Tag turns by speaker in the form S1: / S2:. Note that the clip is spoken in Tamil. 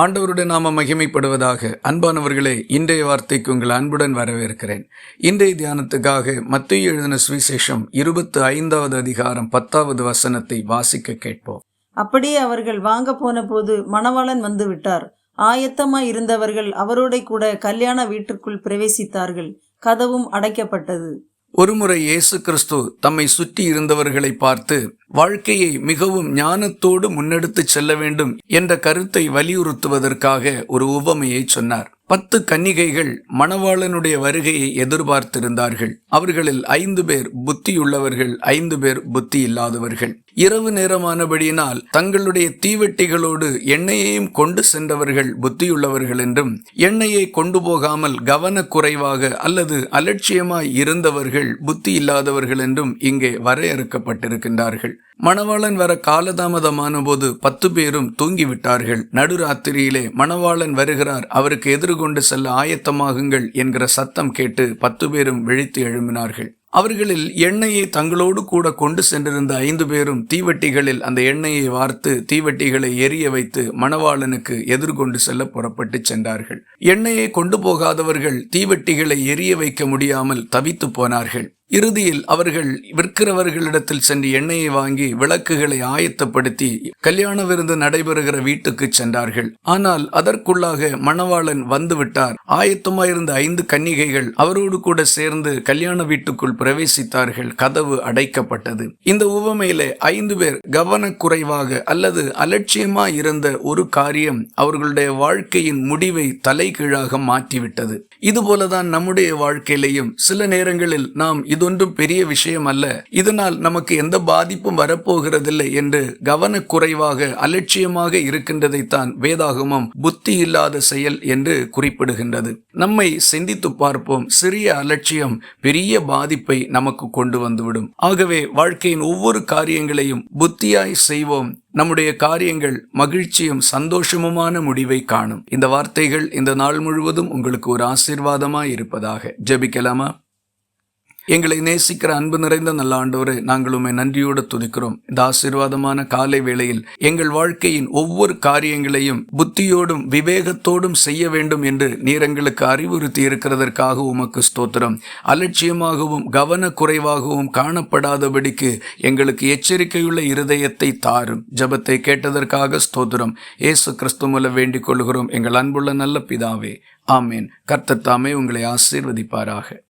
S1: ஆண்டவருடைய நாம மகிமைப்படுவதாக. அன்பானவர்களே இன்றைய வார்த்தைக்கு உங்கள் அன்புடன் வரவேற்கிறேன். இன்றைய தியானத்துக்காக மத்திய எழுதின சுவிசேஷம் இருபத்து ஐந்தாவது அதிகாரம் பத்தாவது வசனத்தை வாசிக்க கேட்போம்.
S2: அப்படியே அவர்கள் வாங்க போன போது மணவாளன் வந்து விட்டார் ஆயத்தமாய் இருந்தவர்கள் அவரோட கூட கல்யாண வீட்டிற்குள் பிரவேசித்தார்கள். கதவும் அடைக்கப்பட்டது.
S1: ஒருமுறை இயேசு கிறிஸ்து தம்மை சுற்றி இருந்தவர்களை பார்த்து வாழ்க்கையை மிகவும் ஞானத்தோடு முன்னெடுத்துச் செல்ல வேண்டும் என்ற கருத்தை வலியுறுத்துவதற்காக ஒரு உவமையை சொன்னார். பத்து கன்னிகைகள் மணவாளனுடைய வருகையை எதிர்பார்த்திருந்தார்கள். அவர்களில் ஐந்து பேர் புத்தியுள்ளவர்கள் ஐந்து பேர் புத்தி இல்லாதவர்கள் இரவு நேரமானபடியினால் தங்களுடைய தீவெட்டிகளோடு எண்ணெயையும் கொண்டு சென்றவர்கள் புத்தியுள்ளவர்கள் என்றும் எண்ணெயை கொண்டு போகாமல் கவனக்குறைவாக அல்லது அலட்சியமாய் இருந்தவர்கள் புத்தி இல்லாதவர்கள் என்றும் இங்கே வரையறுக்கப்பட்டிருக்கின்றார்கள். மணவாளன் வர காலதாமதமான போது பத்து பேரும் தூங்கிவிட்டார்கள். நடுராத்திரியிலே மணவாளன் வருகிறார். அவருக்கு எதிர் கொண்டு செல்ல ஆயத்தமாகுங்கள் என்கிற சத்தம் கேட்டு பத்து பேரும் விழித்து எழும்பினார்கள். அவர்களில் எண்ணெயை தங்களோடு கூட கொண்டு சென்றிருந்த ஐந்து பேரும் தீவெட்டிகளில் அந்த எண்ணெயை வார்த்து தீவெட்டிகளை எரிய வைத்து மணவாளனுக்கு எதிர்கொண்டு செல்ல புறப்பட்டு சென்றார்கள். எண்ணெயை கொண்டு போகாதவர்கள் தீவெட்டிகளை எரிய வைக்க முடியாமல் தவித்து போனார்கள். இறுதியில் அவர்கள் விற்கிறவர்களிடத்தில் சென்று எண்ணெயை வாங்கி விளக்குகளை ஆயத்தப்படுத்தி கல்யாண விருந்து நடைபெறுகிற வீட்டுக்கு சென்றார்கள். ஆனால் அதற்குள்ளாக மணவாளன் வந்துவிட்டார். ஆயத்தமாயிருந்த ஐந்து கன்னிகைகள் அவரோடு கூட சேர்ந்து கல்யாண வீட்டுக்குள் பிரவேசித்தார்கள். கதவு அடைக்கப்பட்டது. இந்த உவமையில ஐந்து பேர் கவனக்குறைவாக அல்லது அலட்சியமா இருந்த ஒரு காரியம் அவர்களுடைய வாழ்க்கையின் முடிவை தலைகீழாக மாற்றிவிட்டது. இதுபோலதான் நம்முடைய வாழ்க்கையிலையும் சில நேரங்களில் நாம் இதொன்றும் பெரிய விஷயம் அல்ல இதனால் நமக்கு எந்த பாதிப்பும் வரப்போகிறதில்லை என்று கவனக்குறைவாக அலட்சியமாக இருக்கின்றதைத்தான் வேதாகமம் புத்தி இல்லாத செயல் என்று குறிப்பிடுகின்றது. நம்மை சிந்தித்து பார்ப்போம். சிறிய அலட்சியம் பெரிய பாதிப்பை நமக்கு கொண்டு வந்துவிடும். ஆகவே வாழ்க்கையின் ஒவ்வொரு காரியங்களையும் புத்தியாய் செய்வோம். நம்முடைய காரியங்கள் மகிழ்ச்சியும் சந்தோஷமுமான முடிவை காணும். இந்த வார்த்தைகள் இந்த நாள் முழுவதும் உங்களுக்கு ஒரு ஆசீர்வாதமாய் இருப்பதாக. ஜெபிக்கலாமா? எங்களை நேசிக்கிற அன்பு நிறைந்த நல்ல ஆண்டவரே நாங்கள் உண்மை நன்றியோடு துதிக்கிறோம். இந்த ஆசீர்வாதமான காலை வேளையில் எங்கள் வாழ்க்கையின் ஒவ்வொரு காரியங்களையும் புத்தியோடும் விவேகத்தோடும் செய்ய வேண்டும் என்று நீர் எங்களுக்கு அறிவுறுத்தி இருக்கிறதற்காக உமக்கு ஸ்தோத்திரம். அலட்சியமாகவும் கவனக்குறைவாகவும் காணப்படாதபடிக்கு எங்களுக்கு எச்சரிக்கையுள்ள இருதயத்தை தாரும். ஜபத்தை கேட்டதற்காக ஸ்தோத்திரம். ஏசு கிறிஸ்து மூலம் வேண்டிக் கொள்கிறோம். எங்கள் அன்புள்ள நல்ல பிதாவே ஆமேன். கர்த்தத்தாமே உங்களை ஆசீர்வதிப்பாராக.